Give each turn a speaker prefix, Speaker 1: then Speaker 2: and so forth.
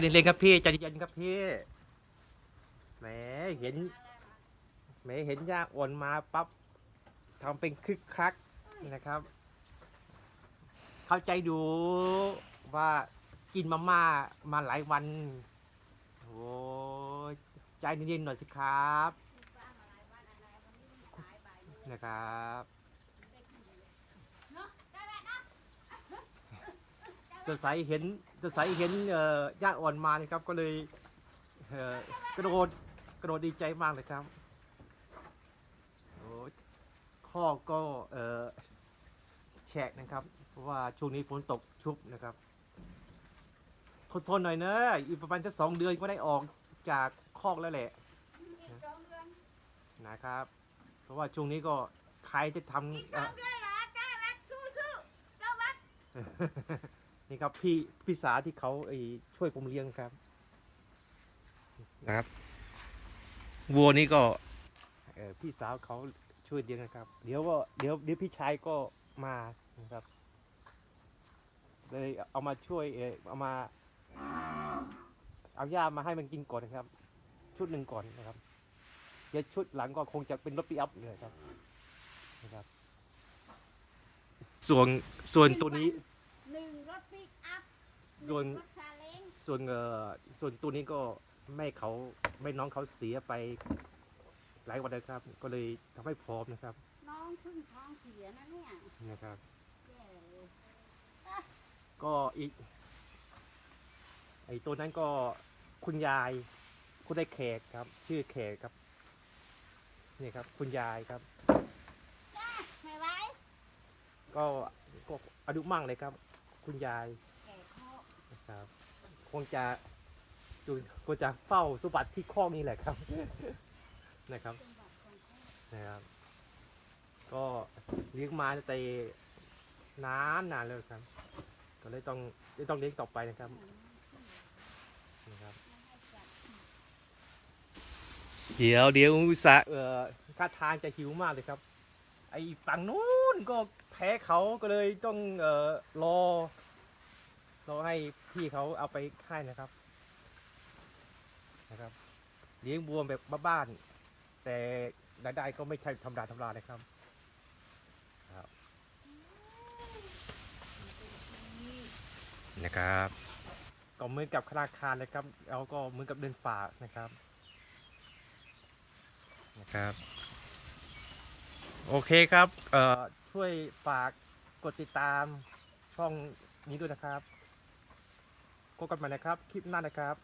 Speaker 1: เย็นๆครับพี่ใจเย็นๆครับพี่แหมเห็นแหมเห็นยาอ่อนมาปั๊บทำเป็นคึกคักนะครับ เข้าใจดูว่ากินมาม่ามาหลายวันโอ้ใจเย็นๆหน่อยสิครับนะครับ ตัวใสเห็นตัวใสเห็นเอ่อยาอ่อนมานะครับ ก็เลยเอ่อกระโดดกระโดดดีใจมากเลยครับโอ้ข้อก็เอ่อแฉะนะครับ เพราะว่าช่วงนี้ฝนตกชุบนะครับทนทนหน่อยเนอะอีกประมาณจะสองเดือนก็ได้ออกจากคอกแล้วแหละนะครับ เพราะว่าช่วงนี้ก็ใครจะทำเอ่อ นี่ครับพี่พี่สาที่เขาไอ้ช่วยผมเลี้ยงครับนะครับวัวนี่ก็เอ่อพี่สาวเขาช่วยเลี้ยงนะครับ เดี๋ยวก็เดี๋ยวเดี๋ยวพี่ชายก็มานะครับเลยเอามาช่วยเออเอามา เอาหญ้ามาให้มันกินก่อนนะครับ ชุดหนึ่งก่อนนะครับเดี๋ยวชุดหลังก็คงจะเป็นรถปีอัพเลยครับนะครับ ส่วนส่วนตัวนี้
Speaker 2: หนึ่งรถปิกอัพ
Speaker 1: ส่วน
Speaker 2: รถซาเล้ง
Speaker 1: ส่วนเอ่อส่วนตัวนี้ก็แม่เขาแม่น้องเขาเสียไปหลายวันแล้วครับ ก็เลยทำให้พร้อมนะครับ
Speaker 2: น้องเพึ่งท้องเสียนะเนี่ย
Speaker 1: นะครับ
Speaker 2: แย่เลย
Speaker 1: ก็อีก ไอ้ตัวนั้นก็คุณยาย คุณได้แขกครับ ชื่อแขกครับนี่ครับ คุณยายครับ
Speaker 2: ไม่ไหว
Speaker 1: ก็ก็อายุมั่งเลยครับ คุณยาย
Speaker 2: แก่ข้อ
Speaker 1: นะ ครับคงจะดูคงจะเฝ้าสมบัติที่ข้อกนี้แหละครับ นะครับนะครับ ก็เลี้ยงมาแต่นานนานเลยครับ ก็เลยต้องเลยต้องเลี้ยงต่อไปนะครับนะครับเดี๋ยวเดี๋ยวสะเอ่อท่าทางจะหิวมากเลยครับ ไอ้ฝั่งนู้นก็แพ้เขาก็เลยต้องเอ่อรอ เรอให้พี่เขาเอาไปค่ายนะครับ นะครับ เลี้ยงบัวแบบบ้านๆแต่รายได้ก็ไม่ใช่ธรรมดาธรรมดานะครับครับ นะครับ ก็เหมือนกับธนาคารเลยครับเราก็เหมือนกับเดินฝากนะครับ นะครับ โอเคครับ เอ่อช่วยฝากกดติดตามช่องนี้ด้วยนะครับ พบกันใหม่นะครับ คลิปหน้านะครับ